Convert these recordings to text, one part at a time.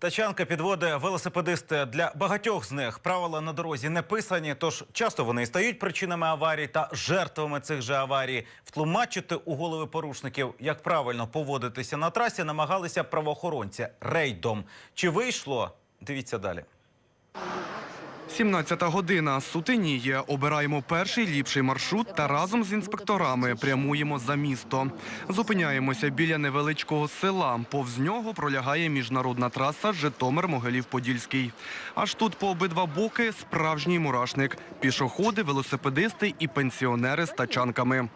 Тачанка підводи велосипедисти для багатьох з них правила на дорозі не писані, тож часто вони стають причинами аварій та жертвами цих же аварій. Втлумачити у голови порушників, як правильно поводитися на трасі, намагалися правоохоронці рейдом. Чи вийшло? Дивіться далі. 17 година. Сутеніє. Обираємо перший ліпший маршрут та разом з інспекторами прямуємо за місто. Зупиняємося біля невеличкого села. Повз нього пролягає міжнародна траса Житомир-Могилів-Подільський. Аж тут по обидва боки справжній мурашник. Пішоходи, велосипедисти і пенсіонери з тачанками.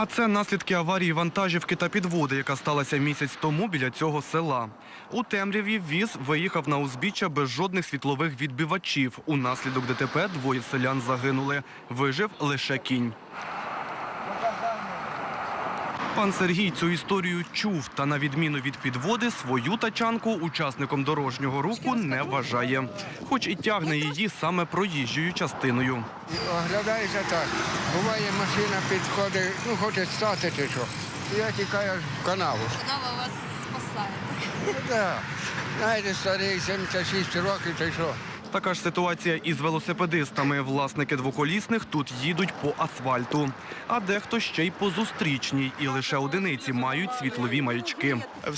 А це наслідки аварії вантажівки та підводи, яка сталася місяць тому біля цього села. У темряві віз виїхав на узбіччя без жодних світлових відбивачів. Унаслідок ДТП двоє селян загинули. Вижив лише кінь. Пан Сергій цю історію чув та, на відміну від підводи, свою тачанку учасником дорожнього руху не вважає, хоч і тягне її саме проїжджою частиною. Оглядаєшся так. Буває машина підходить, ну хоче стати ти що. Я тікаю в канаву. Канава вас спасає. Ну, да. Знаєте, старий 76 років, ти що? Така ж ситуація із велосипедистами. Власники двоколісних тут їдуть по асфальту, а дехто ще й по зустрічній, і лише одиниці мають світлові маячки. В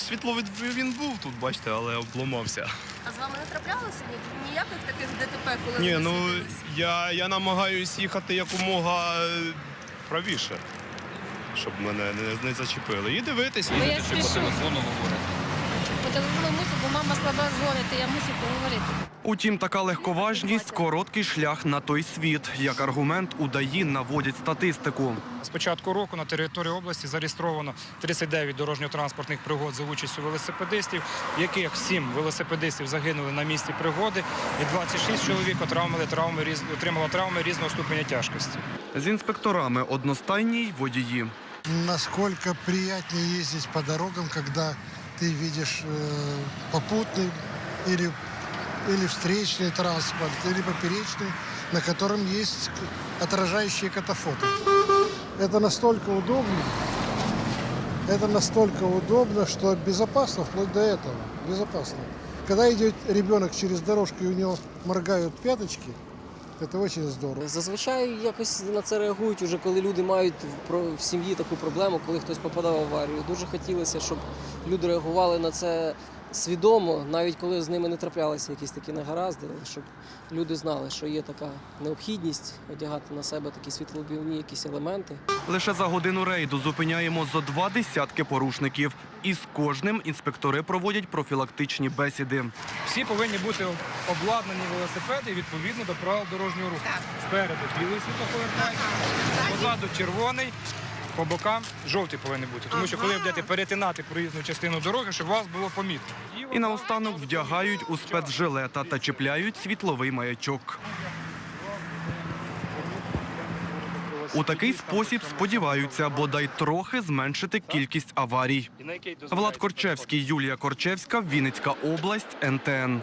він був тут, бачите, але обламався. А з вами не траплялося ні- ніяких таких ДТП, коли Ні, ви ну я, я намагаюсь їхати якомога е, правіше, щоб мене не, не зачепили. І дивитись. Бо я спішу. По телефону мусив, бо мама слаба дзвонить, я мусив поговорити. Утім, така легковажність короткий шлях на той світ. Як аргумент у ДАІ наводять статистику. З початку року на території області зареєстровано 39 дорожньо-транспортних пригод за участю велосипедистів, яких 7 велосипедистів загинули на місці пригоди, і 26 чоловік отримали травми, отримало травми різного ступеня тяжкості. З інспекторами одностайні й водії. насколько приятнее ездить по дорогам, когда ты видишь э, попутный или, или встречный транспорт, или поперечный, на котором есть отражающие катафоты. Это настолько удобно, это настолько удобно, что безопасно вплоть до этого. Безопасно. Когда идет ребенок через дорожку и у него моргают пяточки, это дуже здорово. Зазвичай якось на це реагують, уже коли люди мають в сім'ї таку проблему, коли хтось попадав в аварію. Дуже хотілося, щоб люди реагували на це свідомо, навіть коли з ними не траплялися якісь такі негаразди, щоб люди знали, що є така необхідність одягати на себе такі світлобівні якісь елементи. Лише за годину рейду зупиняємо зо два десятки порушників. І з кожним інспектори проводять профілактичні бесіди. Всі повинні бути обладнані велосипеди відповідно до правил дорожнього руху. Спереду білий світлоповертай, позаду червоний. По бокам жовтий повинен бути, тому що коли будете перетинати проїзну частину дороги, щоб вас було помітно. І наостанок вдягають у спецжилета та чіпляють світловий маячок. У такий спосіб сподіваються бодай трохи зменшити кількість аварій. Влад Корчевський, Юлія Корчевська, Вінницька область, НТН.